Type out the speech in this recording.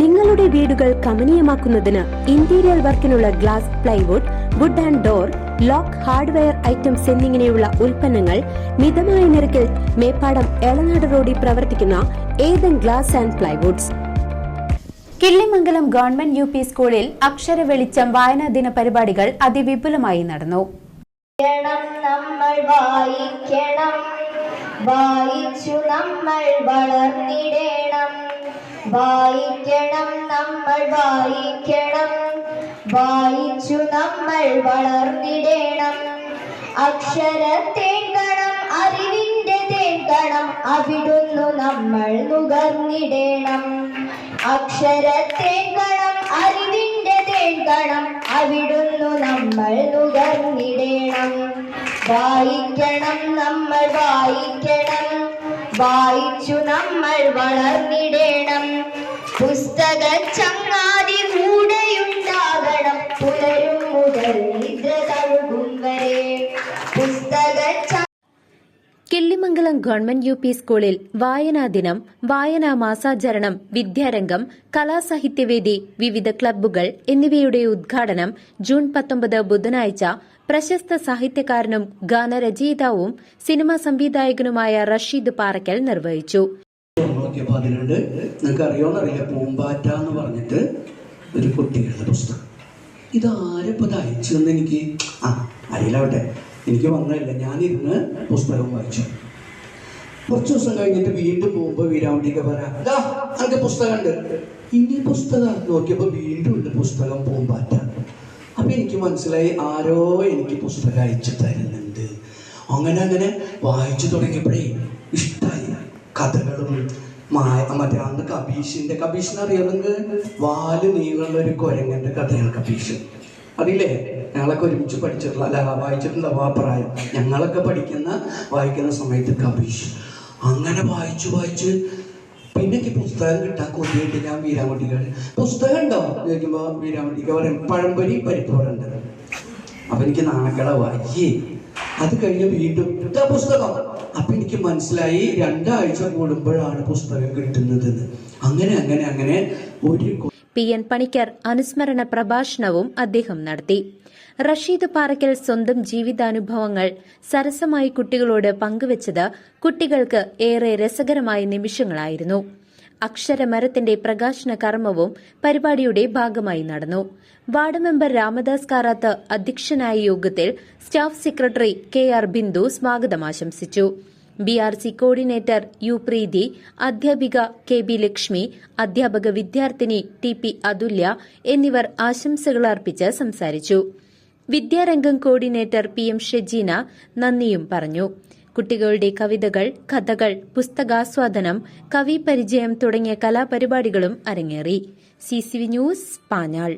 നിങ്ങളുടെ വീടുകൾ കമനീയമാക്കുന്നതിന് interior വർക്കിനുള്ള glass plywood wood and door lock hardware items എന്നിങ്ങനെയുള്ള ഉൽപ്പന്നങ്ങൾ മിതമായ നിരക്കിൽ മേപ്പാടം എളനാട് റോഡിൽ പ്രവർത്തിക്കുന്ന Ethan glass and plywoods Killimangalam government U P സ്കൂളിൽ അക്ഷര വെളിച്ചം വായനാ ദിന പരിപാടികൾ അതിവിപുലമായി നടന്നു. നമ്മൾ വായിക്കണം. വായിച്ചു നമ്മൾ വളർന്നിടണം വായിക്കണം നമ്മൾ വായിക്കണം. വായിച്ചു നമ്മൾ വളർന്നിടേണം. അക്ഷര തേങ്കണം അറിവിന്റെ തേങ്കണം അവിടുന്നു നമ്മൾ നുകർന്നിടേണം. അക്ഷര തേങ്കണം അറിവിന്റെ തേങ്കണം അവിടുന്നു നമ്മൾ നുകർന്നിടേണം. വായിക്കണം നമ്മൾ വായിക്കണം. വായിച്ചു നമ്മൾ വളർന്നിടേണം. പുസ്തക ചങ്ങാതി കൂടെയുണ്ടാകണം. പുലരും മുതൽ നിദ്ര വരെ. പുസ്തക കിള്ളിമംഗലം ഗവൺമെന്റ് യു പി സ്കൂളിൽ വായനാ ദിനം വായനാ മാസാചരണം വിദ്യാരംഗം കലാസാഹിത്യവേദി വിവിധ ക്ലബ്ബുകൾ എന്നിവയുടെ ഉദ്ഘാടനം ജൂൺ പത്തൊമ്പത് ബുധനാഴ്ച പ്രശസ്ത സാഹിത്യകാരനും ഗാനരചയിതാവും സിനിമാ സംവിധായകനുമായ റഷീദ് പാറയ്ക്കൽ നിർവഹിച്ചു. നോക്കിയപ്പോ നിങ്ങൾക്ക് അറിയോന്നറിയില്ല പൂമ്പാറ്റ എന്ന് പറഞ്ഞിട്ട് ഒരു കുട്ടികളുടെ പുസ്തകം. ഇത് ആരെപ്പത് അയച്ചു എന്ന് എനിക്ക് ആ അറിയില്ലാവട്ടെ. എനിക്ക് വന്നതല്ല. ഞാനിരുന്ന് പുസ്തകം വായിച്ചു. കുറച്ച് ദിവസം കഴിഞ്ഞിട്ട് വീണ്ടും പോകുമ്പോൾ വീരാവണ്ടിക്ക് പറയാം "ദാ, അനക്ക് പുസ്തകം ഉണ്ട് ഇനി പുസ്തകം നോക്കിയപ്പോൾ വീണ്ടും ഉണ്ട് പുസ്തകം പൂമ്പാറ്റ. അപ്പൊ എനിക്ക് മനസ്സിലായി ആരോ എനിക്ക് പുസ്തകം അയച്ചു തരുന്നുണ്ട്. അങ്ങനെ അങ്ങനെ വായിച്ചു തുടങ്ങിയപ്പോഴേ ഇഷ്ടമായി കഥകളും മറ്റേ അന്ന് കബീഷിന്റെ കബീഷിനെ അറിയാമെങ്കിൽ വാൽ നീളുള്ള ഒരു കുരങ്ങന്റെ കഥയാണ് കബീഷ്. അറിയില്ലേ? ഞങ്ങളൊക്കെ ഒരുമിച്ച് പഠിച്ചിട്ടുള്ള അല്ല വായിച്ചിട്ടുണ്ടാവും ആ പ്രായം. ഞങ്ങളൊക്കെ പഠിക്കുന്ന വായിക്കുന്ന സമയത്ത് കബീഷ് അങ്ങനെ വായിച്ചു വായിച്ച് പിന്നെ എനിക്ക് പുസ്തകം കിട്ടാൻ കൊതിയായിട്ട് ഞാൻ വീരാമട്ടികൾ പുസ്തകം ഉണ്ടാവും ചോദിക്കുമ്പോൾ വീരാമട്ടിക്ക പറയും പഴംപൊരി പരിപ്പോറുണ്ട് അപ്പൊ എനിക്ക് നാണക്കള വായി അത് കഴിഞ്ഞ് വീണ്ടും പുസ്തകം. അപ്പൊ എനിക്ക് മനസ്സിലായി രണ്ടാഴ്ച കൂടുമ്പോഴാണ് പുസ്തകം കിട്ടുന്നത്. അങ്ങനെ അങ്ങനെ അങ്ങനെ ഒരു പി എൻ പണിക്കർ അനുസ്മരണ പ്രഭാഷണവും അദ്ദേഹം നടത്തി. റഷീദ് പാറയ്ക്കൽ സ്വന്തം ജീവിതാനുഭവങ്ങൾ സരസമായി കുട്ടികളോട് പങ്കുവച്ചത് കുട്ടികൾക്ക് ഏറെ രസകരമായ നിമിഷങ്ങളായിരുന്നു. അക്ഷരമരത്തിന്റെ പ്രകാശന കർമ്മവും പരിപാടിയുടെ ഭാഗമായി നടന്നു. വാർഡ് മെമ്പർ രാമദാസ് കാറാത്ത് അധ്യക്ഷനായ യോഗത്തിൽ staff secretary K R Bindu സ്വാഗതം ആശംസിച്ചു. B R C coordinator U Preethi അധ്യാപിക കെ ബി ലക്ഷ്മി അധ്യാപക വിദ്യാർത്ഥിനി ടി പി അതുല്യ എന്നിവർ ആശംസകൾ അർപ്പിച്ച് സംസാരിച്ചു. Vidyarangam coordinator P M Shejeena നന്ദിയും പറഞ്ഞു. കുട്ടികളുടെ കവിതകൾ കഥകൾ പുസ്തകാസ്വാദനം കവി പരിചയം തുടങ്ങിയ കലാപരിപാടികളും അരങ്ങേറി. C C V news Panjal.